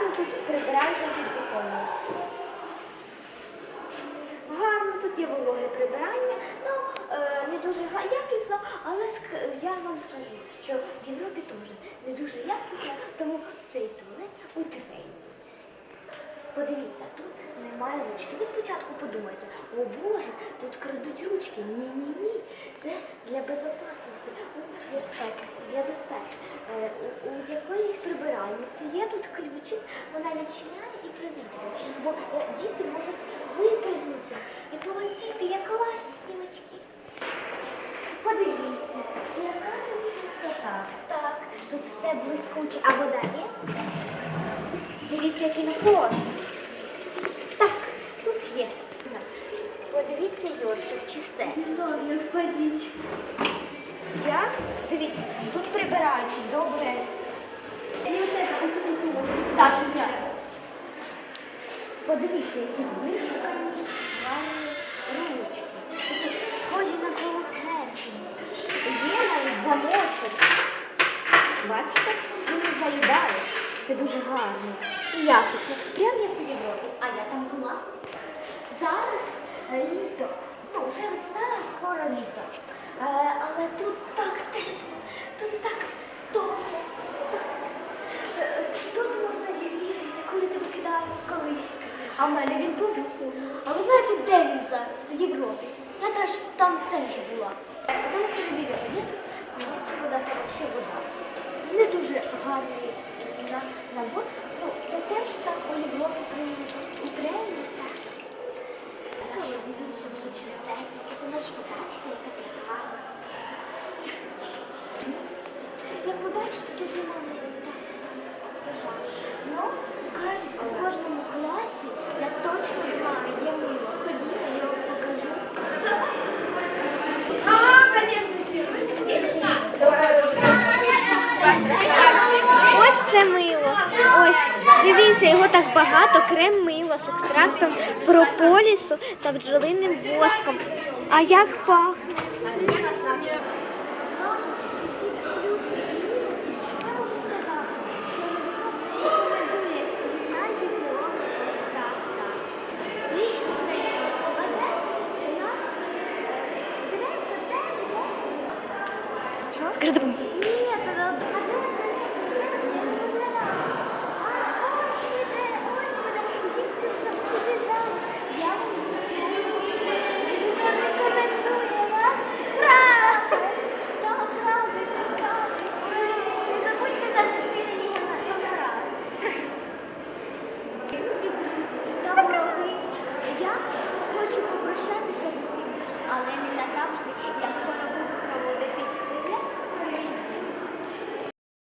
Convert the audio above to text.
Гарно тут прибиральня під віконом. Гарно тут є вологе прибирання, ну е, не дуже якісно, але я вам скажу, що в Європі теж не дуже якісно, тому цей туалет у трені. Подивіться, тут немає ручки. Ви спочатку подумайте, о Боже, тут крадуть ручки. Ні-ні ні. Це для безпеки, для безпеки. Е, у, якоїсь прибиральниці є тут ключик, вона відчиняє і привітрює. Бо е, діти можуть випрыгнути і полетіти, як ластівочки. Подивіться, яка тут чистота. Так, тут все блискуче. А вода є? Дивіться, який напор. Так, тут є. Подивіться, Йоршик, чистесенький. Не впадіть. Я? Дивіться, тут прибирають добре. Так, я. Подивіться, які вишукані гарні ручки. Схожі на золотесенькі. Є навіть замочок. Бачите, він не заїдає. Це дуже гарно і якісно. Прямо як у Європі. А я там була. Зараз літо. Ну, вже весна, скоро літо. Е, але тут так тепло, тут так добре. Е, Тут можна зігрітися, коли тебе кидає колишки. А в мене він побув. А ви знаєте, де він зараз? В Європі. Я теж там теж була. Зараз перевіряю, є тут гаряча вода та взагалі вода. Не дуже гарний на, набор. Ну, це теж так у Європі прийнято. У трені так. Дивіться, тут чистесеньке. Ти можеш побачити, яка ти гарна. Як ви бачите, тут немає так. Ну, кажуть, у кожному класі, дивіться, його так багато, крем мило з екстрактом прополісу та бджолиним воском. А як пахне? Зважуючи усі Yes.